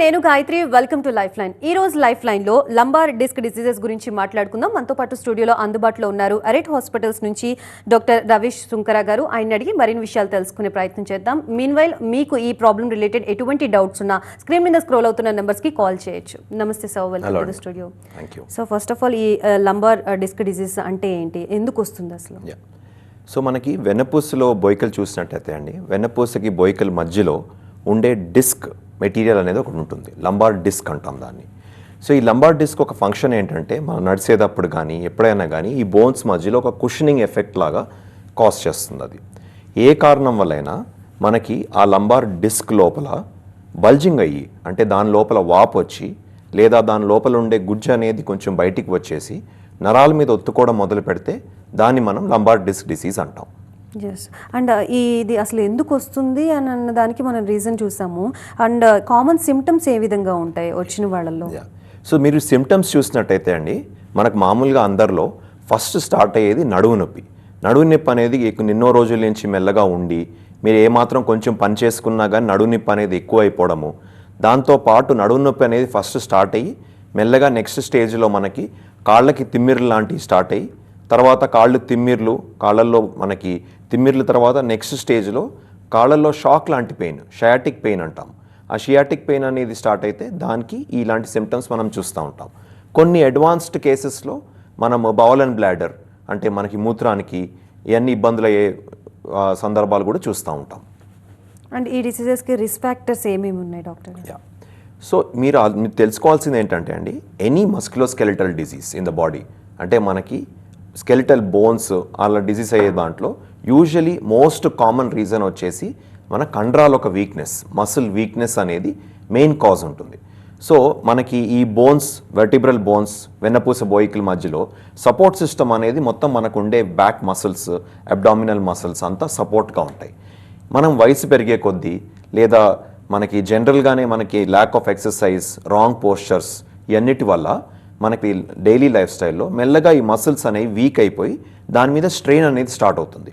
నేను Gayatri welcome to life line ఈ రోజు లైఫ్ లైన్లో లంబార్ డిస్క్ డిసీజెస్ గురించి మాట్లాడుకుందాం. మనతో పాటు స్టూడియోలో అందుబాటులో ఉన్నారు అరెట్ హాస్పిటల్స్ నుంచి డాక్టర్ రవీష్ సుంకర గారు. ఆయన అడిగి మరిన్ని విషయాలు తెలుసుకునే ప్రయత్నం చేద్దాం. మీన్ వైల్ మీకు ఈ ప్రాబ్లం రిలేటెడ్ ఎటువంటి డౌట్స్ ఉన్నా స్క్రీన్ మీద స్క్రోల్ అవుతున్న numbers కి కాల్ చేయొచ్చు. నమస్తే sir welcome to. Studio so first of all ఈ లంబార్ డిస్క్ డిసీజ్ అంటే ఏంటి? ఎందుకు వస్తుంది అసలు? సో మనకి వెన్నపూసలో బొయ్కలు చూసినట్టయితే అండి వెన్నపూసకి బొయ్కల మధ్యలో ఉండే డిస్క్ మెటీరియల్ అనేది ఒకటి ఉంటుంది. లంబార్ డిస్క్ అంటాం దాన్ని. సో ఈ లంబార్ డిస్క్ ఒక ఫంక్షన్ ఏంటంటే మనం నడిచేటప్పుడు కానీ ఎప్పుడైనా కానీ ఈ బోన్స్ మధ్యలో ఒక కుషనింగ్ ఎఫెక్ట్ లాగా కాజ్ చేస్తుంది అది. ఏ కారణం వల్లైనా మనకి ఆ లంబార్ డిస్క్ లోపల బల్జింగ్ అయ్యి అంటే దాని లోపల వాపు వచ్చి లేదా దాని లోపల ఉండే గుజ్జు అనేది కొంచెం బయటికి వచ్చేసి నరాల మీద ఒత్తుకోవడం మొదలు పెడితే దాన్ని మనం లంబార్ డిస్క్ డిసీజ్ అంటాం. ఎస్ అండ్ uh, ఇది అసలు ఎందుకు వస్తుంది అని అన్న దానికి మనం రీజన్ చూసాము. అండ్ కామన్ సిమ్టమ్స్ ఏ విధంగా ఉంటాయి వచ్చిన వాళ్ళల్లో? సో మీరు సిమ్టమ్స్ చూసినట్టయితే అండి మనకు మామూలుగా అందరిలో ఫస్ట్ స్టార్ట్ అయ్యేది నడువు నొప్పి. నడువు నొప్పి అనేది నిన్నో ఎన్నో రోజుల నుంచి మెల్లగా ఉండి మీరు ఏమాత్రం కొంచెం పని చేసుకున్నా కానీ నడువు నొప్పి అనేది ఎక్కువ అయిపోవడము దాంతోపాటు నడువు నొప్పి అనేది ఫస్ట్ స్టార్ట్ అయ్యి మెల్లగా నెక్స్ట్ స్టేజ్లో మనకి కాళ్ళకి తిమ్మిర్లు లాంటివి స్టార్ట్ అయ్యి తర్వాత కాళ్ళు తిమ్మిర్లు కాళ్ళల్లో మనకి తిమ్మిర్ల తర్వాత నెక్స్ట్ స్టేజ్లో కాళ్ళల్లో షాక్ లాంటి పెయిన్ షయాటిక్ పెయిన్ అంటాం. ఆ షియాటిక్ పెయిన్ అనేది స్టార్ట్ అయితే దానికి ఇలాంటి సిమ్టమ్స్ మనం చూస్తూ ఉంటాం. కొన్ని అడ్వాన్స్డ్ కేసెస్లో మనం బౌల్ అండ్ బ్లాడర్ అంటే మనకి మూత్రానికి ఇవన్నీ ఇబ్బందులు అయ్యే సందర్భాలు కూడా చూస్తూ ఉంటాం. అండ్ ఈ డిసీజెస్కి రిస్క్ ఫ్యాక్టర్స్ ఏమేమి ఉన్నాయి డాక్టర్ యా సో మీరు మీరు తెలుసుకోవాల్సింది ఏంటంటే అండి any musculoskeletal disease in the body అంటే మనకి స్కెలిటల్ బోన్స్ అలా డిసీజ్ అయ్యే దాంట్లో యూజువలీ మోస్ట్ కామన్ రీజన్ వచ్చేసి మన కండరాల ఒక వీక్నెస్ మసిల్ వీక్నెస్ అనేది మెయిన్ కాజ్ ఉంటుంది. సో మనకి ఈ బోన్స్ వెర్టిబ్రల్ బోన్స్ వెన్నపూస బోయికల మధ్యలో సపోర్ట్ సిస్టమ్ అనేది మొత్తం మనకు ఉండే బ్యాక్ మసిల్స్ అబ్డామినల్ మసిల్స్ అంతా సపోర్ట్గా ఉంటాయి. మనం వయసు పెరిగే కొద్దీ లేదా మనకి జనరల్గానే మనకి lack of exercise wrong postures ఇవన్నిటి వల్ల మనకి డైలీ లైఫ్ స్టైల్లో మెల్లగా ఈ మసిల్స్ అనేవి వీక్ అయిపోయి దాని మీద స్ట్రెయిన్ అనేది స్టార్ట్ అవుతుంది.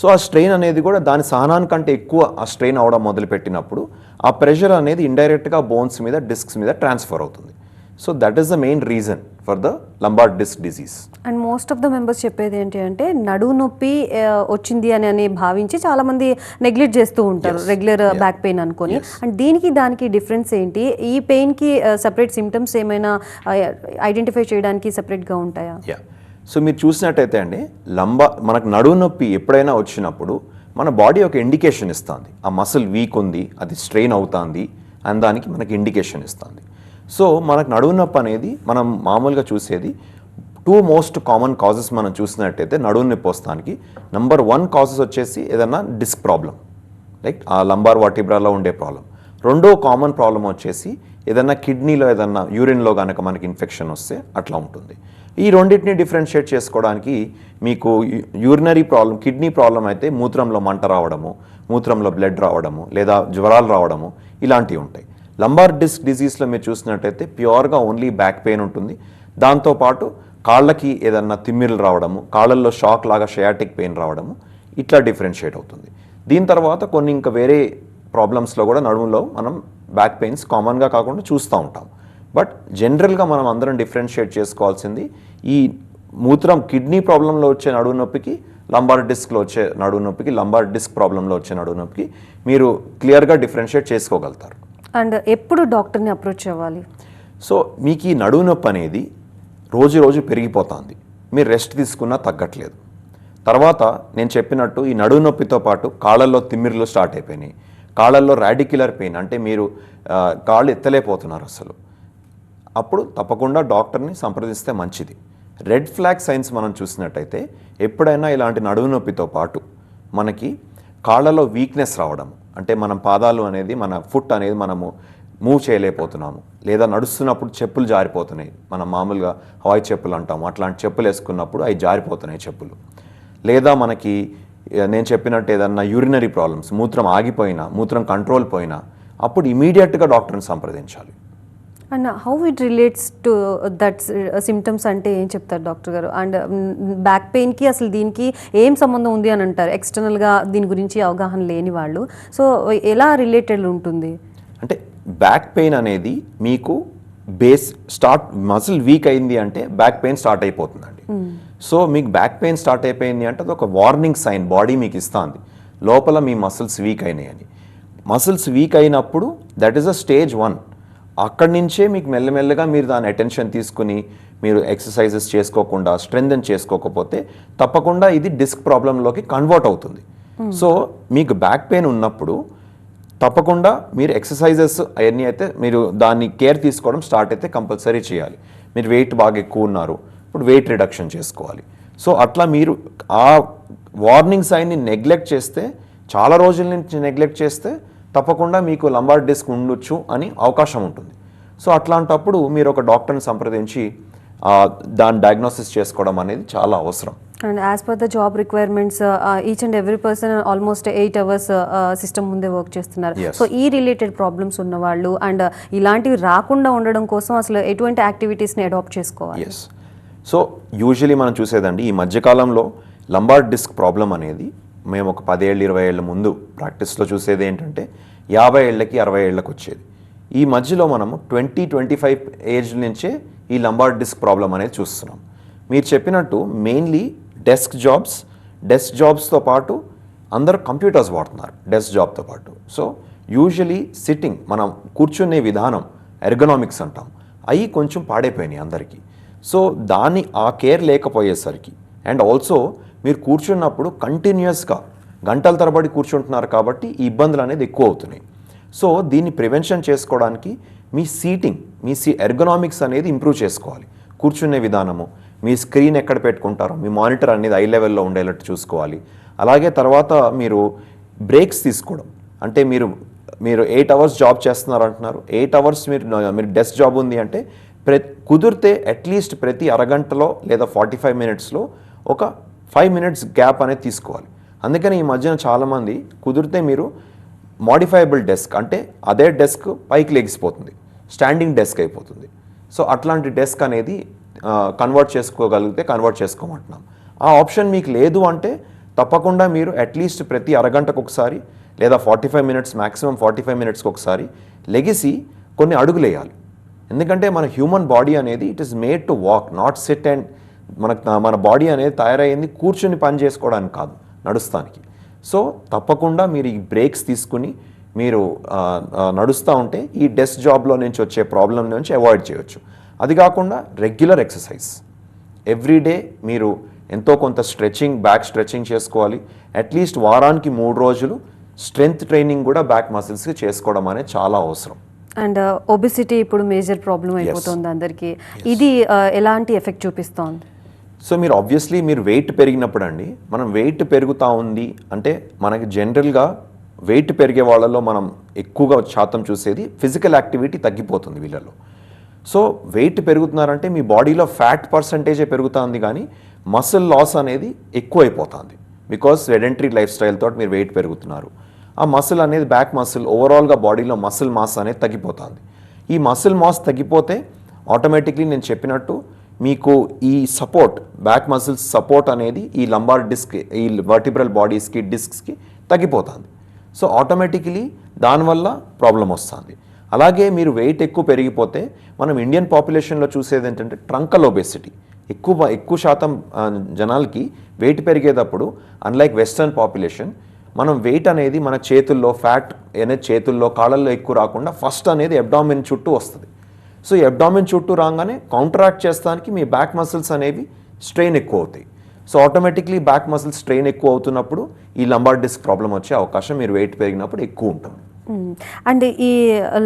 సో ఆ స్ట్రెయిన్ అనేది కూడా దాని సహనానికంటే ఎక్కువ ఆ స్ట్రెయిన్ అవడం మొదలుపెట్టినప్పుడు ఆ ప్రెషర్ అనేది ఇండైరెక్ట్గా బోన్స్ మీద డిస్క్స్ మీద ట్రాన్స్ఫర్ అవుతుంది. So that is the main reason for the lumbar disc disease and most of the members చెప్పేది ఏంటి అంటే నడువు నొప్పి వచ్చింది అని అని భావించి చాలా మంది నెగ్లెక్ట్ చేస్తూ ఉంటారు రెగ్యులర్ బ్యాక్ పెయిన్ అనుకొని. అండ్ దీనికి దానికి డిఫరెన్స్ ఏంటి? ఈ పెయిన్కి సపరేట్ సిమ్టమ్స్ ఏమైనా ఐడెంటిఫై చేయడానికి సపరేట్గా ఉంటాయా? యా సో మీరు చూసినట్టయితే అండి లంబ మనకు నడువు నొప్పి ఎప్పుడైనా వచ్చినప్పుడు మన బాడీ ఒక ఇండికేషన్ ఇస్తుంది. ఆ మసిల్ వీక్ ఉంది అది స్ట్రెయిన్ అవుతుంది అని దానికి మనకి ఇండికేషన్ ఇస్తుంది. సో మనకు నడువు నొప్పి అనేది మనం మామూలుగా చూసేది టూ మోస్ట్ కామన్ కాజెస్ మనం చూసినట్టయితే నడువు నొప్పి వస్తానికి నంబర్ వన్ కాజెస్ వచ్చేసి ఏదన్నా డిస్క్ ప్రాబ్లం లైక్ ఆ లంబార్ వాటిబ్రాలో ఉండే ప్రాబ్లం రెండో కామన్ ప్రాబ్లం వచ్చేసి ఏదన్నా కిడ్నీలో ఏదన్నా యూరిన్లో కనుక మనకి ఇన్ఫెక్షన్ వస్తే అట్లా ఉంటుంది. ఈ రెండింటిని డిఫరెన్షియేట్ చేసుకోవడానికి మీకు యూరినరీ ప్రాబ్లం కిడ్నీ ప్రాబ్లం అయితే మూత్రంలో మంట రావడము మూత్రంలో బ్లడ్ రావడము లేదా జ్వరాలు రావడము ఇలాంటివి ఉంటాయి. లంబార్ డిస్క్ డిజీజ్లో మీరు చూసినట్టయితే ప్యూర్గా ఓన్లీ బ్యాక్ పెయిన్ ఉంటుంది. దాంతోపాటు కాళ్ళకి ఏదన్నా తిమ్మిర్లు రావడము కాళ్ళల్లో షాక్ లాగా షయాటిక్ పెయిన్ రావడము ఇట్లా డిఫరెన్షియేట్ అవుతుంది. దీని తర్వాత కొన్ని ఇంకా వేరే ప్రాబ్లమ్స్లో కూడా నడుములో మనం బ్యాక్ పెయిన్స్ కామన్గా కాకుండా చూస్తూ ఉంటాం. బట్ జనరల్గా మనం అందరం డిఫరెన్షియేట్ చేసుకోవాల్సింది ఈ మూత్రం కిడ్నీ ప్రాబ్లంలో వచ్చే నడువు నొప్పికి లంబార్ డిస్క్లో వచ్చే నడువు నొప్పికి లంబార్ డిస్క్ ప్రాబ్లంలో వచ్చే నడువు నొప్పికి మీరు క్లియర్గా డిఫరెన్షియేట్ చేసుకోగలుగుతారు. అండ్ ఎప్పుడు డాక్టర్ని అప్రోచ్ అవ్వాలి? సో మీకు ఈ నడువు నొప్పి అనేది రోజు రోజు పెరిగిపోతుంది. మీరు రెస్ట్ తీసుకున్నా తగ్గట్లేదు. తర్వాత నేను చెప్పినట్టు ఈ నడువు నొప్పితో పాటు కాళ్ళల్లో తిమ్మిర్లు స్టార్ట్ అయిపోయినాయి. కాళ్ళల్లో రాడిక్యులర్ పెయిన్ అంటే మీరు కాళ్ళు ఎత్తలేకపోతున్నారు అసలు. అప్పుడు తప్పకుండా డాక్టర్ని సంప్రదిస్తే మంచిది. రెడ్ ఫ్లాగ్ సైన్స్ మనం చూసినట్టయితే ఎప్పుడైనా ఇలాంటి నడువు నొప్పితో పాటు మనకి కాళ్ళలో వీక్నెస్ రావడం అంటే మనం పాదాలు అనేది మన ఫుట్ అనేది మనము మూవ్ చేయలేకపోతున్నాము. లేదా నడుస్తున్నప్పుడు చెప్పులు జారిపోతున్నాయి. మనం మామూలుగా హవాయి చెప్పులు అంటాము. అట్లాంటి చెప్పులు వేసుకున్నప్పుడు అవి జారిపోతున్నాయి చెప్పులు. లేదా మనకి నేను చెప్పినట్టు ఏదన్నా యూరినరీ ప్రాబ్లమ్స్ మూత్రం ఆగిపోయినా మూత్రం కంట్రోల్ పోయినా అప్పుడు ఇమీడియట్గా డాక్టర్ని సంప్రదించాలి. And how it relates to that symptoms అంటే ఏం చెప్తారు డాక్టర్ గారు? అండ్ బ్యాక్ పెయిన్కి అసలు దీనికి ఏం సంబంధం ఉంది అని అంటారు? ఎక్స్టర్నల్గా దీని గురించి అవగాహన లేని వాళ్ళు. సో ఎలా రిలేటెడ్ ఉంటుంది? అంటే బ్యాక్ పెయిన్ అనేది మీకు బేస్ స్టార్ట్ మసిల్ వీక్ అయింది అంటే బ్యాక్ పెయిన్ స్టార్ట్ అయిపోతుందండి. సో మీకు బ్యాక్ పెయిన్ స్టార్ట్ అయిపోయింది అంటే అది ఒక వార్నింగ్ సైన్ బాడీ మీకు ఇస్తుంది. లోపల మీ మసిల్స్ వీక్ అయినాయని. మసిల్స్ వీక్ అయినప్పుడు that is a stage one అక్కడి నుంచే మీకు మెల్లమెల్లగా మీరు దాని అటెన్షన్ తీసుకుని మీరు ఎక్సర్సైజెస్ చేసుకోకుండా స్ట్రెంగ్తన్ చేసుకోకపోతే తప్పకుండా ఇది డిస్క్ ప్రాబ్లంలోకి కన్వర్ట్ అవుతుంది. సో మీకు బ్యాక్ పెయిన్ ఉన్నప్పుడు తప్పకుండా మీరు ఎక్సర్సైజెస్ అవన్నీ అయితే మీరు దాన్ని కేర్ తీసుకోవడం స్టార్ట్ అయితే కంపల్సరీ చేయాలి. మీరు వెయిట్ బాగా ఎక్కువ ఉన్నారు ఇప్పుడు వెయిట్ రిడక్షన్ చేసుకోవాలి. సో అట్లా మీరు ఆ వార్నింగ్ సైన్ని నెగ్లెక్ట్ చేస్తే చాలా రోజుల నుంచి నెగ్లెక్ట్ చేస్తే తప్పకుండా మీకు లంబార్ డిస్క్ ఉండొచ్చు అని అవకాశం ఉంటుంది. సో అట్లాంటప్పుడు మీరు ఒక డాక్టర్ని సంప్రదించి దాన్ని డయాగ్నోసిస్ చేసుకోవడం అనేది చాలా అవసరం. And as per the job requirements each and every person almost eight hours system ముందే వర్క్ చేస్తున్నారు. సో ఈ రిలేటెడ్ ప్రాబ్లమ్స్ ఉన్న వాళ్ళు అండ్ ఇలాంటివి రాకుండా ఉండడం కోసం అసలు ఎటువంటి యాక్టివిటీస్ని అడాప్ట్ చేసుకోవాలి? సో యూజువలీ మనం చూసేదండి ఈ మధ్యకాలంలో లంబార్ డిస్క్ ప్రాబ్లం అనేది మేము ఒక పదేళ్ళు ఇరవై ఏళ్ళ ముందు ప్రాక్టీస్లో చూసేది ఏంటంటే యాభై ఏళ్ళకి అరవై ఏళ్ళకి వచ్చేది. ఈ మధ్యలో మనము ట్వంటీ ట్వంటీ ఫైవ్ ఏజ్ నుంచే ఈ లంబార్డ్ డిస్క్ ప్రాబ్లం అనేది చూస్తున్నాం. మీరు చెప్పినట్టు మెయిన్లీ డెస్క్ జాబ్స్ డెస్క్ జాబ్స్తో పాటు అందరూ కంప్యూటర్స్ వాడుతున్నారు డెస్క్ జాబ్తో పాటు. సో యూజువలీ సిట్టింగ్ మనం కూర్చునే విధానం ఎర్గనామిక్స్ అంటాం అవి కొంచెం పాడైపోయినాయి అందరికీ. సో దాన్ని ఆ కేర్ లేకపోయేసరికి అండ్ ఆల్సో మీరు కూర్చున్నప్పుడు కంటిన్యూస్గా గంటల తరబడి కూర్చుంటున్నారు కాబట్టి ఈ ఇబ్బందులు అనేది ఎక్కువ అవుతున్నాయి. సో దీన్ని ప్రివెన్షన్ చేసుకోవడానికి మీ సీటింగ్ మీ సీ ఎర్గనామిక్స్ అనేది ఇంప్రూవ్ చేసుకోవాలి. కూర్చునే విధానము మీ స్క్రీన్ ఎక్కడ పెట్టుకుంటారో మీ మానిటర్ అనేది ఐ లెవెల్లో ఉండేటట్టు చూసుకోవాలి. అలాగే తర్వాత మీరు బ్రేక్స్ తీసుకోవడం. అంటే మీరు మీరు ఎయిట్ అవర్స్ జాబ్ చేస్తున్నారు అంటున్నారు. ఎయిట్ అవర్స్ మీరు మీరు డెస్క్ జాబ్ ఉంది అంటే ప్ర కుదిరితే అట్లీస్ట్ ప్రతి అరగంటలో లేదా ఫార్టీ ఫైవ్ మినిట్స్లో ఒక ఫైవ్ మినిట్స్ గ్యాప్ అనేది తీసుకోవాలి. అందుకని ఈ మధ్యన చాలామంది కుదిరితే మీరు మాడిఫైబుల్ డెస్క్ అంటే అదే డెస్క్ పైకి లెగిసిపోతుంది. స్టాండింగ్ డెస్క్ అయిపోతుంది. సో అట్లాంటి డెస్క్ అనేది కన్వర్ట్ చేసుకోగలిగితే కన్వర్ట్ చేసుకోమంటున్నాం. ఆ ఆప్షన్ మీకు లేదు అంటే తప్పకుండా మీరు అట్లీస్ట్ ప్రతి అరగంటకు ఒకసారి లేదా forty five minutes maximum forty five మినిట్స్కి ఒకసారి లెగిసి కొన్ని అడుగులు వేయాలి ఎందుకంటే మన హ్యూమన్ బాడీ అనేది it is made to walk not sit and మనకు మన బాడీ అనేది తయారయ్యింది కూర్చుని పని చేసుకోవడానికి కాదు నడుస్తానికి. సో తప్పకుండా మీరు ఈ బ్రేక్స్ తీసుకుని మీరు నడుస్తూ ఉంటే ఈ డెస్క్ జాబ్లో నుంచి వచ్చే ప్రాబ్లం నుంచి అవాయిడ్ చేయొచ్చు. అది కాకుండా రెగ్యులర్ ఎక్సర్సైజ్. ఎవ్రీడే మీరు ఎంతో కొంత స్ట్రెచింగ్ బ్యాక్ స్ట్రెచింగ్ చేసుకోవాలి. అట్లీస్ట్ వారానికి మూడు రోజులు స్ట్రెంగ్త్ ట్రైనింగ్ కూడా బ్యాక్ మసిల్స్కి చేసుకోవడం అనేది చాలా అవసరం. అండ్ ఒబిసిటీ ఇప్పుడు మేజర్ ప్రాబ్లం అయిపోతుంది అందరికీ. ఇది ఎలాంటి ఎఫెక్ట్ చూపిస్తోంది? సో మీరు ఆబ్వియస్లీ మీరు వెయిట్ పెరిగినప్పుడు అండి మనం వెయిట్ పెరుగుతూ ఉంది అంటే మనకి జనరల్గా వెయిట్ పెరిగే వాళ్ళలో మనం ఎక్కువగా శాతం చూసేది ఫిజికల్ యాక్టివిటీ తగ్గిపోతుంది వీళ్ళలో సో వెయిట్ పెరుగుతున్నారంటే మీ బాడీలో ఫ్యాట్ పర్సంటేజే పెరుగుతుంది కానీ మసిల్ లాస్ అనేది ఎక్కువ అయిపోతుంది బికాస్ సెడెంటరీ లైఫ్ స్టైల్ తోటి మీరు వెయిట్ పెరుగుతున్నారు. ఆ మసిల్ అనేది బ్యాక్ మసిల్ ఓవరాల్గా బాడీలో మసిల్ మాస్ అనేది తగ్గిపోతుంది. ఈ మసిల్ మాస్ తగ్గిపోతే ఆటోమేటిక్లీ నేను చెప్పినట్టు మీకు ఈ సపోర్ట్ బ్యాక్ మసిల్స్ సపోర్ట్ అనేది ఈ లంబార్ డిస్క్ ఈ వర్టిబ్రల్ బాడీస్కి డిస్క్స్కి తగ్గిపోతుంది. సో ఆటోమేటికలీ దానివల్ల ప్రాబ్లం వస్తుంది. అలాగే మీరు వెయిట్ ఎక్కువ పెరిగిపోతే మనం ఇండియన్ పాపులేషన్లో చూసేది ఏంటంటే ట్రంకల్ ఒబెసిటీ ఎక్కువ ఎక్కువ శాతం జనాలకి వెయిట్ పెరిగేటప్పుడు అన్లైక్ వెస్ట్రన్ పాపులేషన్ మనం వెయిట్ అనేది మన చేతుల్లో ఫ్యాట్ అనేది చేతుల్లో కాళ్ళల్లో ఎక్కువ రాకుండా ఫస్ట్ అనేది అబ్డామిన్ చుట్టూ వస్తుంది. సో ఈ అబ్డామిన్ చుట్టూ రాగానే కౌంటరాక్ట్ చేస్తానికి మీ బ్యాక్ మసిల్స్ అనేవి స్ట్రెయిన్ ఎక్కువ అవుతాయి so automatically back muscles strain ఎక్కువ అవుతున్నప్పుడు ఈ లంబార్ డిస్క్ ప్రాబ్లం వచ్చే అవకాశం మీరు వెయిట్ పెరిగినప్పుడు ఎక్కువ ఉంటుంది. అండ్ ఈ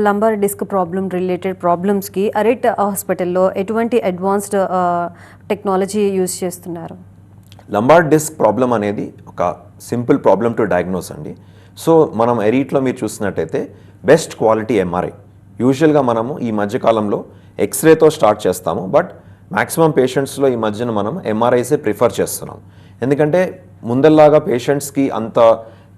లంబర్ డిస్క్ ప్రాబ్లం రిలేటెడ్ ప్రాబ్లమ్స్కి అరెట్ హాస్పిటల్లో ఎటువంటి అడ్వాన్స్డ్ టెక్నాలజీ యూజ్ చేస్తున్నారు? లంబార్ డిస్క్ ప్రాబ్లం అనేది ఒక సింపుల్ ప్రాబ్లం టు డయాగ్నోస్ అండి. సో మనం ఎరీట్లో మీరు చూసినట్టయితే బెస్ట్ క్వాలిటీ ఎంఆర్ఐ యూజువల్గా మనము ఈ మధ్యకాలంలో ఎక్స్రేతో స్టార్ట్ చేస్తాము బట్ మ్యాక్సిమం పేషెంట్స్లో ఈ మధ్యన మనం ఎంఆర్ఐసే ప్రిఫర్ చేస్తున్నాం. ఎందుకంటే ముందల్లాగా పేషెంట్స్కి అంత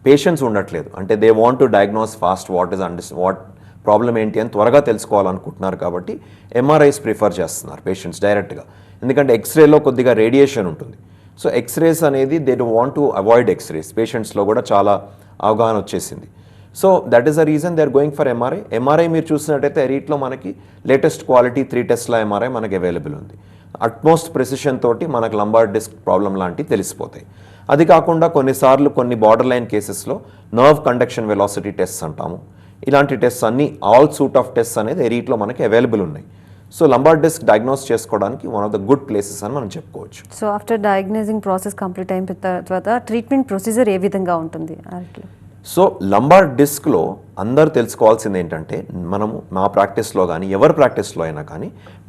పేషెన్స్ ఉండట్లేదు. అంటే they want to diagnose fast what is under what problem ఏంటి అని త్వరగా తెలుసుకోవాలనుకుంటున్నారు కాబట్టి ఎంఆర్ఐస్ ప్రిఫర్ చేస్తున్నారు పేషెంట్స్ డైరెక్ట్గా ఎందుకంటే ఎక్స్రేలో కొద్దిగా రేడియేషన్ ఉంటుంది. సో ఎక్స్రేస్ అనేది they do want to avoid X rays పేషెంట్స్లో కూడా చాలా అవగాహన వచ్చేసింది. So that is the reason they are going for MRI MRI మీరు చూసినట్టయితే ఎరీట్లో మనకి లేటెస్ట్ క్వాలిటీ త్రీ టెస్ట్ల ఎంఆర్ఐ మనకి అవైలబుల్ ఉంది. అట్మోస్ట్ ప్రెసిషన్ తోటి మనకు లంబార్ డిస్క్ ప్రాబ్లం లాంటివి తెలిసిపోతాయి. అది కాకుండా కొన్నిసార్లు కొన్ని బార్డర్ లైన్ కేసెస్లో నర్వ్ కండక్షన్ వెలాసిటీ టెస్ట్ అంటాము. ఇలాంటి టెస్ట్ అన్ని ఆల్ సూట్ ఆఫ్ టెస్ట్ అనేది ఎరీట్లో మనకి అవైలబుల్ ఉన్నాయి. సో లంబార్ డిస్క్ డయాగ్నోస్ చేసుకోవడానికి one of the good places అని మనం చెప్పుకోవచ్చు. So after diagnosing process complete అయిన తర్వాత ట్రీట్మెంట్ ప్రొసీజర్ ఏ విధంగా ఉంటుంది? అరట్లో సో లంబార్ డిస్క్లో అందరూ తెలుసుకోవాల్సింది ఏంటంటే మనము మా ప్రాక్టీస్లో కానీ ఎవరి ప్రాక్టీస్లో అయినా కానీ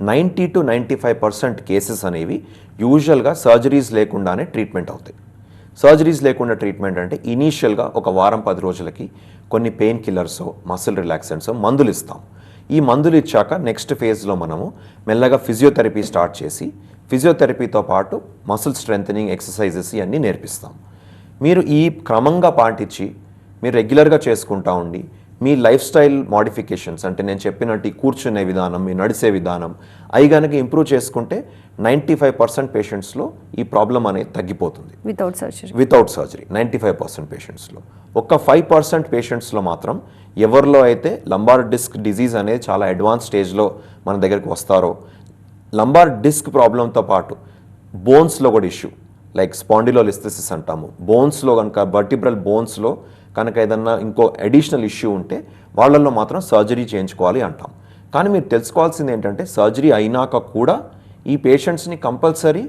ninety two ninety five percent cases అనేవి యూజువల్గా సర్జరీస్ లేకుండానే ట్రీట్మెంట్ అవుతాయి. సర్జరీస్ లేకుండా ట్రీట్మెంట్ అంటే ఇనీషియల్గా ఒక వారం పది రోజులకి కొన్ని పెయిన్ కిల్లర్స్ మసిల్ రిలాక్సెంట్స్ మందులు ఇస్తాం. ఈ మందులు ఇచ్చాక నెక్స్ట్ ఫేజ్లో మనము మెల్లగా ఫిజియోథెరపీ స్టార్ట్ చేసి ఫిజియోథెరపీతో పాటు మసిల్ స్ట్రెంథనింగ్ ఎక్సర్సైజెస్ ఇవన్నీ నేర్పిస్తాం. మీరు ఈ క్రమంగా పాటించి మీరు రెగ్యులర్గా చేసుకుంటా ఉండి మీ లైఫ్ స్టైల్ మోడిఫికేషన్స్ అంటే నేను చెప్పినట్టు కూర్చునే విధానం మీ నడిసే విధానం అవి కనుక ఇంప్రూవ్ చేసుకుంటే నైంటీ ఫైవ్ పర్సెంట్ పేషెంట్స్లో ఈ ప్రాబ్లం అనేది తగ్గిపోతుంది. Without surgery without surgery ninety five percent పేషెంట్స్లో. ఒక్క ఫైవ్ పర్సెంట్ పేషెంట్స్లో మాత్రం ఎవరిలో అయితే లంబార్ డిస్క్ డిజీజ్ అనేది చాలా అడ్వాన్స్ స్టేజ్లో మన దగ్గరికి వస్తారో లంబార్ డిస్క్ ప్రాబ్లంతో పాటు బోన్స్లో కూడా ఇష్యూ లైక్ స్పాండిలోలిస్థెసిస్ అంటాము. బోన్స్లో కనుక వర్టిబ్రల్ బోన్స్లో కనుక ఏదన్నా ఇంకో అడిషనల్ ఇష్యూ ఉంటే వాళ్ళల్లో మాత్రం సర్జరీ చేయించుకోవాలి అంటాం. కానీ మీరు తెలుసుకోవాల్సింది ఏంటంటే సర్జరీ అయినాక కూడా ఈ పేషెంట్స్ని కంపల్సరీ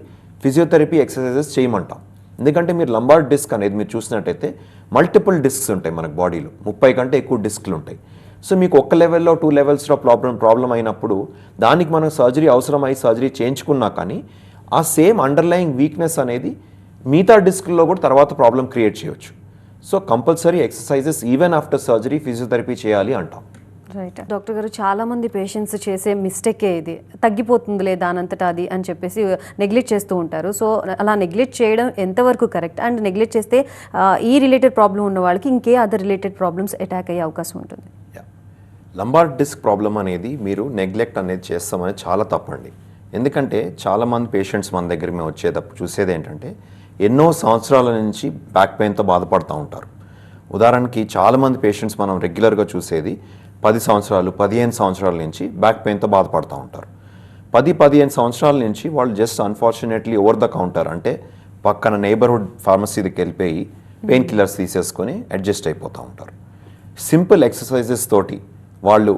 ఫిజియోథెరపీ ఎక్సర్సైజెస్ చేయమంటాం. ఎందుకంటే మీరు లంబార్ డిస్క్ అనేది మీరు చూసినట్టయితే మల్టిపుల్ డిస్క్స్ ఉంటాయి మనకు బాడీలో ముప్పై కంటే ఎక్కువ డిస్క్లు ఉంటాయి. సో మీకు ఒక్క లెవెల్లో టూ లెవెల్స్లో ప్రాబ్లం ప్రాబ్లం అయినప్పుడు దానికి మనం సర్జరీ అవసరమై సర్జరీ చేయించుకున్నా కానీ ఆ సేమ్ అండర్లయింగ్ వీక్నెస్ అనేది మిగతా డిస్క్లో కూడా తర్వాత ప్రాబ్లం క్రియేట్ చేయొచ్చు. So compulsory exercises even after surgery physiotherapy చేయాలి అంటాం. రైట్. డాక్టర్ గారు చాలా మంది పేషెంట్స్ చేసే మిస్టేకే ఇది. తగ్గిపోతుందిలే దానంతటా అది అని చెప్పేసి నెగ్లెక్ట్ చేస్తూ ఉంటారు. సో అలా నెగ్లెక్ట్ చేయడం ఎంతవరకు కరెక్ట్? అండ్ నెగ్లెక్ట్ చేస్తే ఈ రిలేటెడ్ ప్రాబ్లం ఉన్న వాళ్ళకి ఇంకే అదర్ రిలేటెడ్ ప్రాబ్లమ్స్ అటాక్ అయ్యే అవకాశం ఉంటుంది. లంబార్ డిస్క్ ప్రాబ్లం అనేది మీరు నెగ్లెక్ట్ అనేది చేస్తామని చాలా తప్పండి. ఎందుకంటే చాలామంది పేషెంట్స్ మన దగ్గర మేము వచ్చేటప్పుడు చూసేది ఏంటంటే ఎన్నో సంవత్సరాల నుంచి బ్యాక్ పెయిన్తో బాధపడుతూ ఉంటారు. ఉదాహరణకి చాలామంది పేషెంట్స్ మనం రెగ్యులర్గా చూసేది పది సంవత్సరాలు పదిహేను సంవత్సరాల నుంచి బ్యాక్ పెయిన్తో బాధపడుతూ ఉంటారు. పది పదిహేను సంవత్సరాల నుంచి వాళ్ళు just unfortunately over the counter అంటే పక్కన నైబర్హుడ్ ఫార్మసీకి వెళ్ళిపోయి పెయిన్ కిల్లర్స్ తీసేసుకొని అడ్జస్ట్ అయిపోతూ ఉంటారు. సింపుల్ ఎక్సర్సైజెస్ తోటి వాళ్ళు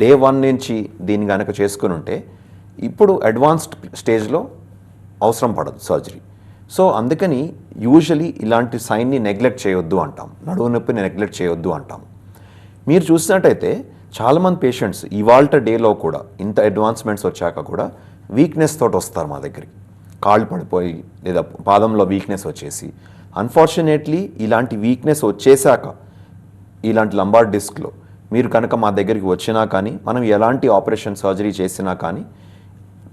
డే వన్ నుంచి దీన్ని కనుక చేసుకుని ఉంటే ఇప్పుడు అడ్వాన్స్డ్ స్టేజ్లో అవసరం పడదు సర్జరీ సో అందుకని యూజువలీ ఇలాంటి సైన్ని నెగ్లెక్ట్ చేయొద్దు అంటాం. నడువు నొప్పిని నెగ్లెక్ట్ చేయొద్దు అంటాం. మీరు చూసినట్టయితే చాలామంది పేషెంట్స్ ఇవాళ డేలో కూడా ఇంత అడ్వాన్స్మెంట్స్ వచ్చాక కూడా వీక్నెస్ తోటి వస్తారు మా దగ్గరికి. కాళ్ళు పడిపోయి లేదా పాదంలో వీక్నెస్ వచ్చేసి. అన్ఫార్చునేట్లీ ఇలాంటి వీక్నెస్ వచ్చేసాక ఇలాంటి లంబార్ డిస్క్లో మీరు కనుక మా దగ్గరికి వచ్చినా కానీ మనం ఎలాంటి ఆపరేషన్ సర్జరీ చేసినా కానీ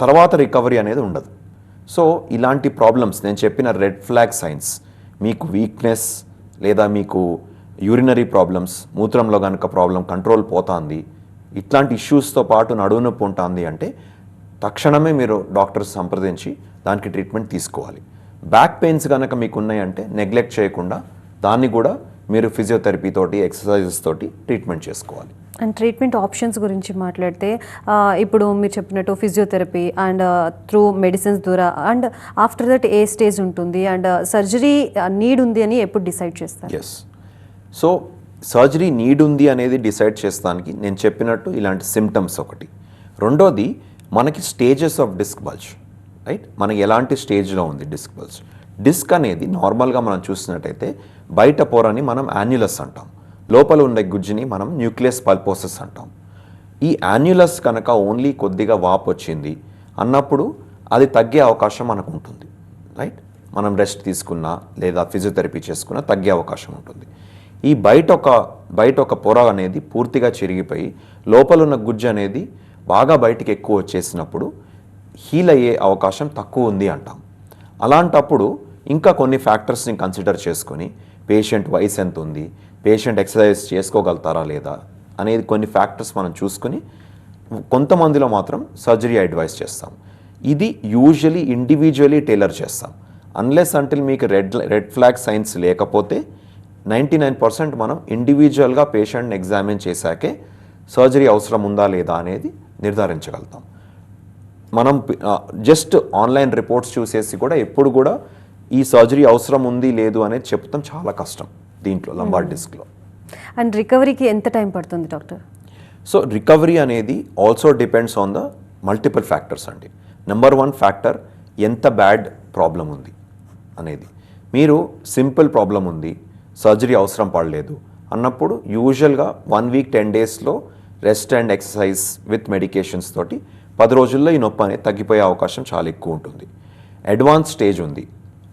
తర్వాత రికవరీ అనేది ఉండదు. సో ఇలాంటి ప్రాబ్లమ్స్ నేను చెప్పిన రెడ్ ఫ్లాగ్ సైన్స్ మీకు వీక్నెస్ లేదా మీకు యూరినరీ ప్రాబ్లమ్స్ మూత్రంలో కనుక ప్రాబ్లం కంట్రోల్ పోతుంది. ఇట్లాంటి ఇష్యూస్తో పాటు నడువు నొప్పి ఉంటుంది అంటే తక్షణమే మీరు డాక్టర్స్ సంప్రదించి దానికి ట్రీట్మెంట్ తీసుకోవాలి. బ్యాక్ పెయిన్స్ కనుక మీకు ఉన్నాయంటే నెగ్లెక్ట్ చేయకుండా దాన్ని కూడా మీరు ఫిజియోథెరపీ తోటి ఎక్సర్సైజెస్ తోటి ట్రీట్మెంట్ చేసుకోవాలి. అండ్ ట్రీట్మెంట్ ఆప్షన్స్ గురించి మాట్లాడితే ఇప్పుడు మీరు చెప్పినట్టు ఫిజియోథెరపీ అండ్ త్రూ మెడిసిన్స్ ద్వారా and after that a stage ఉంటుంది. అండ్ సర్జరీ నీడ్ ఉంది అని ఎప్పుడు డిసైడ్ చేస్తారు? ఎస్ సో సర్జరీ నీడ్ ఉంది అనేది డిసైడ్ చేస్తానికి నేను చెప్పినట్టు ఇలాంటి సిమ్టమ్స్ ఒకటి. రెండోది మనకి stages of disc bulge right మనకి ఎలాంటి స్టేజ్లో ఉంది డిస్క్ బల్జ్ డిస్క్ అనేది నార్మల్గా మనం చూసినట్టయితే బయట పొరని మనం యాన్యులస్ అంటాం. లోపల ఉండే గుజ్జుని మనం న్యూక్లియస్ పల్పోసెస్ అంటాం. ఈ యాన్యులస్ కనుక ఓన్లీ కొద్దిగా వాపు వచ్చింది అన్నప్పుడు అది తగ్గే అవకాశం మనకు ఉంటుంది. రైట్? మనం రెస్ట్ తీసుకున్నా లేదా ఫిజియోథెరపీ చేసుకున్నా తగ్గే అవకాశం ఉంటుంది. ఈ బయట ఒక బయట ఒక పొర అనేది పూర్తిగా చిరిగిపోయి లోపల ఉన్న గుజ్జు అనేది బాగా బయటికి ఎక్కువ వచ్చేసినప్పుడు హీల్ అయ్యే అవకాశం తక్కువ ఉంది అంటాం. అలాంటప్పుడు ఇంకా కొన్ని ఫ్యాక్టర్స్ని కన్సిడర్ చేసుకొని పేషెంట్ వయసు ఎంత ఉంది పేషెంట్ ఎక్సర్సైజ్ చేసుకోగలుగుతారా లేదా అనేది కొన్ని ఫ్యాక్టర్స్ మనం చూసుకుని కొంతమందిలో మాత్రం సర్జరీ అడ్వైస్ చేస్తాం. ఇది యూజువలీ ఇండివిజువలీ టైలర్ చేస్తాం. అన్లెస్ అంటిల్ మీకు రెడ్ రెడ్ ఫ్లాగ్ సైన్స్ లేకపోతే నైంటీ నైన్ పర్సెంట్ మనం ఇండివిజువల్గా పేషెంట్ని ఎగ్జామిన్ చేశాకే సర్జరీ అవసరం ఉందా లేదా అనేది నిర్ధారించగలుగుతాం. మనం జస్ట్ ఆన్లైన్ రిపోర్ట్స్ చూసేసి కూడా ఎప్పుడు కూడా ఈ సర్జరీ అవసరం ఉంది లేదు అనేది చెప్తాం చాలా కష్టం దీంట్లో లంబార్ డిస్క్లో. అండ్ రికవరీకి ఎంత టైం పడుతుంది డాక్టర్? సో రికవరీ అనేది also depends on the multiple factors అండి. నెంబర్ వన్ ఫ్యాక్టర్ ఎంత బ్యాడ్ ప్రాబ్లం ఉంది అనేది. మీరు సింపుల్ ప్రాబ్లం ఉంది సర్జరీ అవసరం పడలేదు అన్నప్పుడు యూజువల్గా వన్ వీక్ టెన్ డేస్లో rest and exercise with medications తోటి పది రోజుల్లో ఈ నొప్పి అనేది తగ్గిపోయే అవకాశం చాలా ఎక్కువ ఉంటుంది. అడ్వాన్స్ స్టేజ్ ఉంది.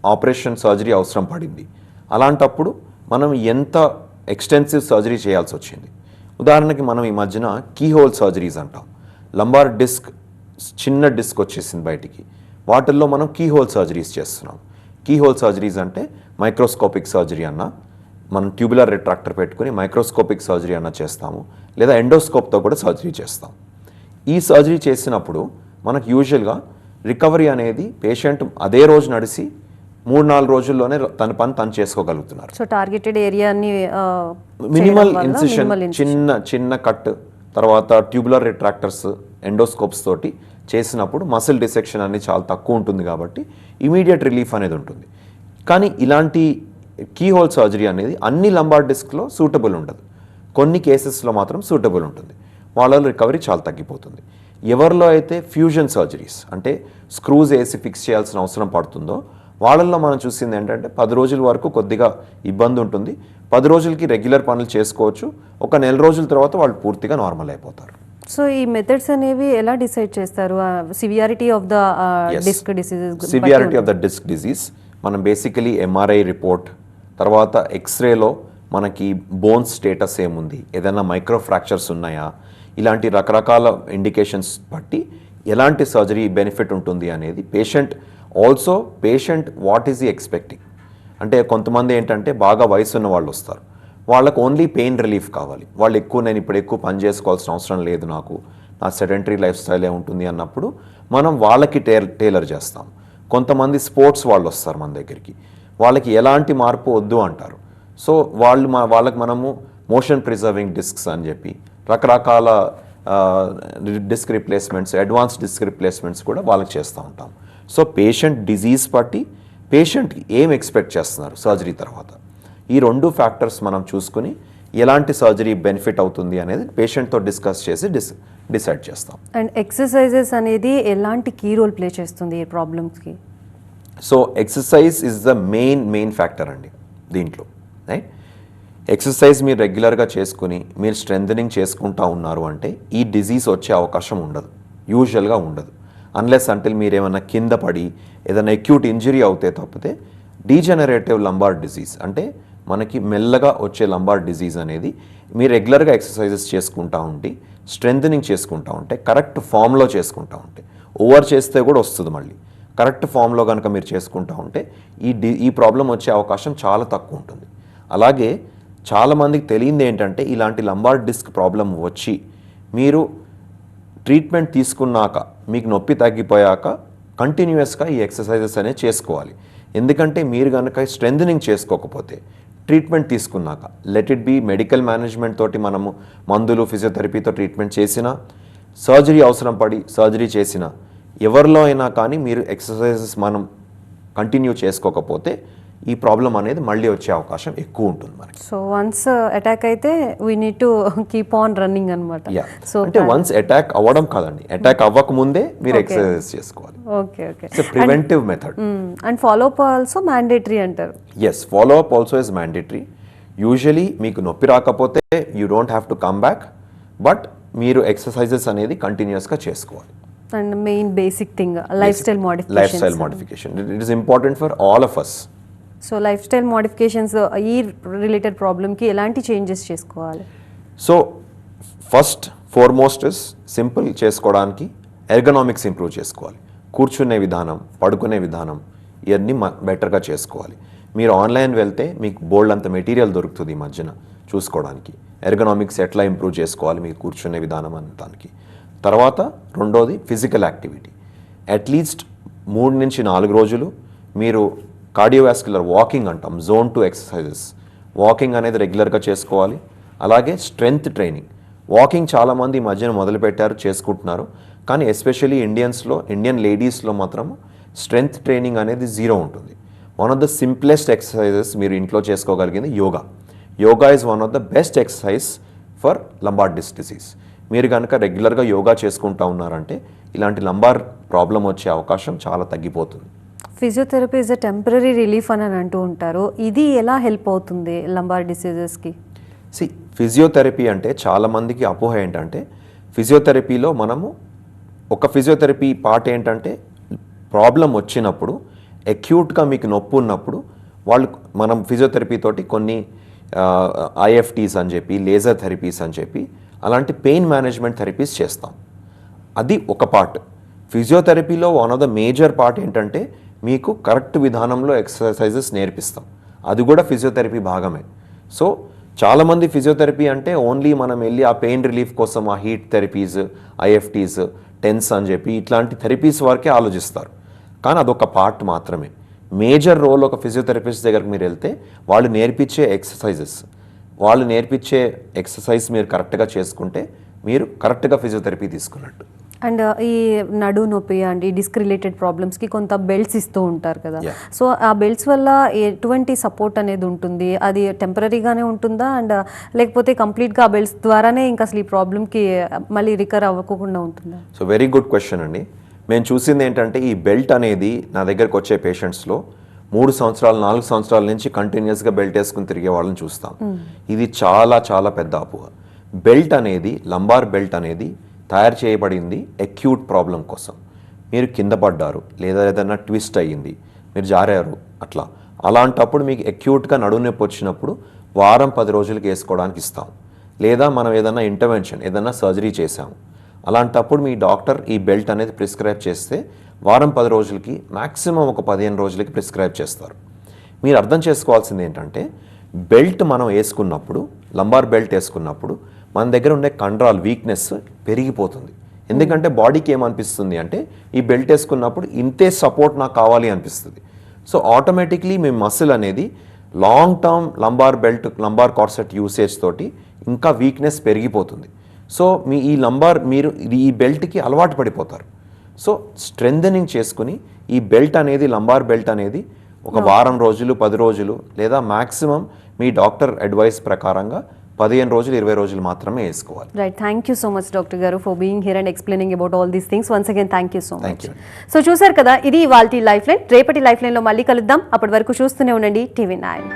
ఆపరేషన్ సర్జరీ అవసరం పడింది. అలాంటప్పుడు మనం ఎంత ఎక్స్టెన్సివ్ సర్జరీ చేయాల్సి వచ్చింది? ఉదాహరణకి మనం ఈ మధ్యన కీహోల్ సర్జరీస్ అంటాం. లంబార్ డిస్క్ చిన్న డిస్క్ వచ్చేసింది బయటికి. వాటిల్లో మనం కీహోల్ సర్జరీస్ చేస్తున్నాం. కీహోల్ సర్జరీస్ అంటే మైక్రోస్కోపిక్ సర్జరీ అన్న మనం ట్యూబులర్ రిట్రాక్టర్ పెట్టుకుని మైక్రోస్కోపిక్ సర్జరీ అన్న చేస్తాము. లేదా ఎండోస్కోప్తో కూడా సర్జరీ చేస్తాం. ఈ సర్జరీ చేసినప్పుడు మనకు యూజువల్గా రికవరీ అనేది పేషెంట్ అదే రోజు నడిచి మూడు నాలుగు రోజుల్లోనే తన పని తను చేసుకోగలుగుతున్నారు. సో టార్గెటెడ్ ఏరియాని మినిమల్ ఇన్సిషన్ చిన్న చిన్న కట్ తర్వాత ట్యూబులర్ రిట్రాక్టర్స్ ఎండోస్కోప్స్ తోటి చేసినప్పుడు మసిల్ డిసెక్షన్ అనేది చాలా తక్కువ ఉంటుంది కాబట్టి ఇమీడియట్ రిలీఫ్ అనేది ఉంటుంది. కానీ ఇలాంటి కీహోల్ సర్జరీ అనేది అన్ని లంబార్ డిస్క్లో సూటబుల్ ఉండదు. కొన్ని కేసెస్లో మాత్రం సూటబుల్ ఉంటుంది. వాళ్ళలో రికవరీ చాలా తగ్గిపోతుంది. ఎవరిలో అయితే ఫ్యూజన్ సర్జరీస్ అంటే స్క్రూస్ వేసి ఫిక్స్ చేయాల్సిన అవసరం పడుతుందో వాళ్ళల్లో మనం చూసింది ఏంటంటే పది రోజుల వరకు కొద్దిగా ఇబ్బంది ఉంటుంది. పది రోజులకి రెగ్యులర్ పనులు చేసుకోవచ్చు. ఒక నెల రోజుల తర్వాత వాళ్ళు పూర్తిగా నార్మల్ అయిపోతారు. సో ఈ మెథడ్స్ అనేవి ఎలా డిసైడ్ చేస్తారు? Severity of the disc diseases severity of the disc disease మనం బేసికలీ ఎంఆర్ఐ రిపోర్ట్ తర్వాత ఎక్స్రేలో మనకి బోన్స్ స్టేటస్ ఏముంది? ఏదైనా మైక్రో ఫ్రాక్చర్స్ ఉన్నాయా? ఇలాంటి రకరకాల ఇండికేషన్స్ బట్టి ఎలాంటి సర్జరీ బెనిఫిట్ ఉంటుంది అనేది patient also patient what is he expecting అంటే కొంతమంది ఏంటంటే బాగా వయసు ఉన్న వాళ్ళు వస్తారు. వాళ్ళకు ఓన్లీ పెయిన్ రిలీఫ్ కావాలి. వాళ్ళు ఎక్కువ నేను ఇప్పుడు ఎక్కువ పని చేసుకోవాల్సిన అవసరం లేదు నాకు. నా సెడెంటరీ లైఫ్ స్టైలే ఉంటుంది అన్నప్పుడు మనం వాళ్ళకి టే టైలర్ చేస్తాం. కొంతమంది స్పోర్ట్స్ వాళ్ళు వస్తారు మన దగ్గరికి. వాళ్ళకి ఎలాంటి మార్పు వద్దు అంటారు. సో వాళ్ళు మా వాళ్ళకి మనము మోషన్ ప్రిజర్వింగ్ డిస్క్స్ అని చెప్పి రకరకాల disc replacements advance disc replacements కూడా వాళ్ళకి చేస్తూ ఉంటాం. సో పేషెంట్ డిజీజ్ బట్టి పేషెంట్కి ఏం ఎక్స్పెక్ట్ చేస్తున్నారు సర్జరీ తర్వాత? ఈ రెండు ఫ్యాక్టర్స్ మనం చూసుకుని ఎలాంటి సర్జరీ బెనిఫిట్ అవుతుంది అనేది పేషెంట్తో డిస్కస్ చేసి డిస్ డిసైడ్ చేస్తాం. అండ్ ఎక్సర్సైజెస్ అనేది ఎలాంటి కీ రోల్ ప్లే చేస్తుంది ఈ ప్రాబ్లమ్స్కి? So exercise is the main main factor అండి దీంట్లో రైట్? ఎక్సర్సైజ్ మీరు రెగ్యులర్గా చేసుకుని మీరు స్ట్రెంథనింగ్ చేసుకుంటా ఉన్నారు అంటే ఈ డిజీజ్ వచ్చే అవకాశం ఉండదు యూజువల్గా ఉండదు. అన్లెస్ అంటిల్ మీరు ఏమైనా కింద పడి ఏదైనా అక్యూట్ ఇంజరీ అవుతే తప్పితే డీజనరేటివ్ లంబార్ డిజీజ్ అంటే మనకి మెల్లగా వచ్చే లంబార్ డిజీజ్ అనేది మీరు రెగ్యులర్గా ఎక్సర్సైజెస్ చేసుకుంటా ఉండి స్ట్రెంథనింగ్ చేసుకుంటా ఉంటే కరెక్ట్ ఫామ్లో చేసుకుంటా ఉంటే ఓవర్ చేస్తే కూడా వస్తుంది మళ్ళీ. కరెక్ట్ ఫామ్లో కనుక మీరు చేసుకుంటా ఉంటే ఈ డి ఈ ప్రాబ్లం వచ్చే అవకాశం చాలా తక్కువ ఉంటుంది. అలాగే చాలామందికి తెలియంది ఏంటంటే ఇలాంటి లంబార్ డిస్క్ ప్రాబ్లం వచ్చి మీరు ట్రీట్మెంట్ తీసుకున్నాక మీకు నొప్పి తగ్గిపోయాక కంటిన్యూస్గా ఈ ఎక్సర్సైజెస్ అనేవి చేసుకోవాలి. ఎందుకంటే మీరు కనుక స్ట్రెంథనింగ్ చేసుకోకపోతే ట్రీట్మెంట్ తీసుకున్నాక let it be medical management తోటి మనము మందులు ఫిజియోథెరపీతో ట్రీట్మెంట్ చేసినా సర్జరీ అవసరం పడి సర్జరీ చేసినా ఎవరిలో అయినా కానీ మీరు ఎక్సర్సైజెస్ మనం కంటిన్యూ చేసుకోకపోతే ఈ ప్రాబ్లం అనేది మళ్ళీ వచ్చే అవకాశం ఎక్కువ ఉంటుంది మనకి. సో వన్స్ అటాక్ అయితే we need to keep on running అనమాట యా సో అంటే వన్స్ అటాక్ అవ్వడం కాదండి. అటాక్ అవ్వక ముందే మీరు ఎక్సర్సైజెస్ చేసుకోవాలి. Okay okay it's preventive method and follow up also mandatory అంటారు. Yes follow up also is mandatory usually మీకు నొప్పి రాకపోతే you don't have to come back but మీరు ఎక్సర్సైజెస్ అనేది కంటిన్యూస్గా చేసుకోవాలి. And main basic thing lifestyle lifestyle modification modification it is important for all of us so lifestyle modifications ఈ related ప్రాబ్లమ్కి ఎలాంటి చేంజెస్ చేసుకోవాలి? So first foremost is simple చేసుకోవడానికి ergonomics improve చేసుకోవాలి. కూర్చునే విధానం పడుకునే విధానం ఇవన్నీ బెటర్గా చేసుకోవాలి. మీరు ఆన్లైన్ వెళ్తే మీకు బోల్డ్ అంత మెటీరియల్ దొరుకుతుంది ఈ మధ్యన చూసుకోవడానికి. ఎర్గనామిక్స్ ఎట్లా ఇంప్రూవ్ చేసుకోవాలి మీకు కూర్చునే విధానం దానికి తర్వాత రెండోది ఫిజికల్ యాక్టివిటీ అట్లీస్ట్ మూడు నుంచి నాలుగు రోజులు మీరు కార్డియోవాస్క్యులర్ వాకింగ్ అంటాం జోన్ టు ఎక్సర్సైజెస్. వాకింగ్ అనేది రెగ్యులర్గా చేసుకోవాలి. అలాగే స్ట్రెంగ్త్ ట్రైనింగ్. వాకింగ్ చాలామంది ఈ మధ్యన మొదలుపెట్టారు చేసుకుంటున్నారు. కానీ ఎస్పెషల్లీ ఇండియన్స్లో ఇండియన్ లేడీస్లో మాత్రం స్ట్రెంగ్త్ ట్రైనింగ్ అనేది జీరో ఉంటుంది. One of the simplest exercises మీరు ఇంట్లో చేసుకోగలిగింది yoga. Yoga is one of the best exercise for lumbar disc disease. మీరు కనుక రెగ్యులర్గా యోగా చేసుకుంటా ఉన్నారంటే ఇలాంటి లంబార్ ప్రాబ్లం వచ్చే అవకాశం చాలా తగ్గిపోతుంది. Physiotherapy is a temporary relief అని అంటూ ఉంటారు. ఇది ఎలా హెల్ప్ అవుతుంది లంబార్ డిసీజెస్కి సి ఫిజియోథెరపీ అంటే చాలామందికి అపోహ ఏంటంటే ఫిజియోథెరపీలో మనము ఒక ఫిజియోథెరపీ పార్ట్ ఏంటంటే ప్రాబ్లం వచ్చినప్పుడు అక్యూట్గా మీకు నొప్పి ఉన్నప్పుడు వాళ్ళు మనం ఫిజియోథెరపీ తోటి కొన్ని ఐఎఫ్టీస్ అని చెప్పి లేజర్ థెరపీస్ అని చెప్పి అలాంటి పెయిన్ మేనేజ్మెంట్ థెరపీస్ చేస్తాం. అది ఒక part. ఫిజియోథెరపీలో one of the major part ఏంటంటే మీకు కరెక్ట్ విధానంలో ఎక్సర్సైజెస్ నేర్పిస్తాం. అది కూడా ఫిజియోథెరపీ భాగమే. సో చాలామంది ఫిజియోథెరపీ అంటే ఓన్లీ మనం వెళ్ళి ఆ పెయిన్ రిలీఫ్ కోసం ఆ హీట్ థెరపీస్ ఐఎఫ్టీస్ టెన్స్ అని చెప్పి ఇట్లాంటి థెరపీస్ వరకే ఆలోచిస్తారు. కానీ అదొక పార్ట్ మాత్రమే. మేజర్ రోల్ ఒక ఫిజియోథెరపిస్ట్ దగ్గరికి మీరు వెళ్తే వాళ్ళు నేర్పించే ఎక్సర్సైజెస్ వాళ్ళు నేర్పించే ఎక్సర్సైజ్ మీరు కరెక్ట్గా చేసుకుంటే మీరు కరెక్ట్గా ఫిజియోథెరపీ తీసుకున్నట్టు. అండ్ ఈ నడు నొప్పి అండి డిస్క్ రిలేటెడ్ ప్రాబ్లమ్స్కి కొంత బెల్ట్స్ ఇస్తూ ఉంటారు కదా. సో ఆ బెల్ట్స్ వల్ల ఎటువంటి సపోర్ట్ అనేది ఉంటుంది? అది టెంపరీగానే ఉంటుందా? అండ్ లేకపోతే కంప్లీట్గా ఆ బెల్ట్స్ ద్వారానే ఇంకా అసలు ఈ ప్రాబ్లమ్కి మళ్ళీ రికవర్ అవ్వకుండా ఉంటుందా? సో వెరీ గుడ్ క్వశ్చన్ అండి. మేము చూసింది ఏంటంటే ఈ బెల్ట్ అనేది నా దగ్గరకు వచ్చే పేషెంట్స్లో మూడు సంవత్సరాలు నాలుగు సంవత్సరాల నుంచి కంటిన్యూస్గా బెల్ట్ వేసుకుని తిరిగే వాళ్ళని చూస్తాం. ఇది చాలా చాలా పెద్ద అపోహ. బెల్ట్ అనేది లంబార్ బెల్ట్ అనేది తయారు చేయబడింది అక్యూట్ ప్రాబ్లం కోసం. మీరు కింద పడ్డారు లేదా ఏదైనా ట్విస్ట్ అయ్యింది మీరు జారారు అట్లా. అలాంటప్పుడు మీకు అక్యూట్గా నడుము నొప్పి వచ్చినప్పుడు వారం పది రోజులకి వేసుకోవడానికి ఇస్తాం. లేదా మనం ఏదైనా ఇంటర్వెన్షన్ ఏదైనా సర్జరీ చేసాము అలాంటప్పుడు మీ డాక్టర్ ఈ బెల్ట్ అనేది ప్రిస్క్రైబ్ చేస్తే వారం పది రోజులకి మ్యాక్సిమం ఒక పదిహేను రోజులకి ప్రిస్క్రైబ్ చేస్తారు. మీరు అర్థం చేసుకోవాల్సింది ఏంటంటే బెల్ట్ మనం వేసుకున్నప్పుడు లంబార్ బెల్ట్ వేసుకున్నప్పుడు మన దగ్గర ఉండే కండరాల్ వీక్నెస్ పెరిగిపోతుంది. ఎందుకంటే బాడీకి ఏమనిపిస్తుంది అంటే ఈ బెల్ట్ వేసుకున్నప్పుడు ఇంతే సపోర్ట్ నాకు కావాలి అనిపిస్తుంది. సో ఆటోమేటిక్లీ మీ మసిల్ అనేది long term lumbar belt lumbar corset usage తోటి ఇంకా వీక్నెస్ పెరిగిపోతుంది. సో మీ ఈ లంబార్ మీరు ఇది ఈ బెల్ట్కి అలవాటు పడిపోతారు. సో స్ట్రెంథనింగ్ చేసుకుని ఈ బెల్ట్ అనేది లంబార్ బెల్ట్ అనేది ఒక వారం రోజులు పది రోజులు లేదా మ్యాక్సిమం మీ డాక్టర్ అడ్వైస్ ప్రకారంగా పదిహేను రోజులు ఇరవై రోజులు మాత్రమే వేసుకోవాలి. Right thank you so much doctor గారు for being here and explaining about all these things once again thank you so much so చూసారు కదా ఇది ఇవాళ లైఫ్ లైన్ రేపటి లైఫ్లో మళ్ళీ కలుద్దాం. అప్పటి వరకు చూస్తూనే ఉండండి. TV nine.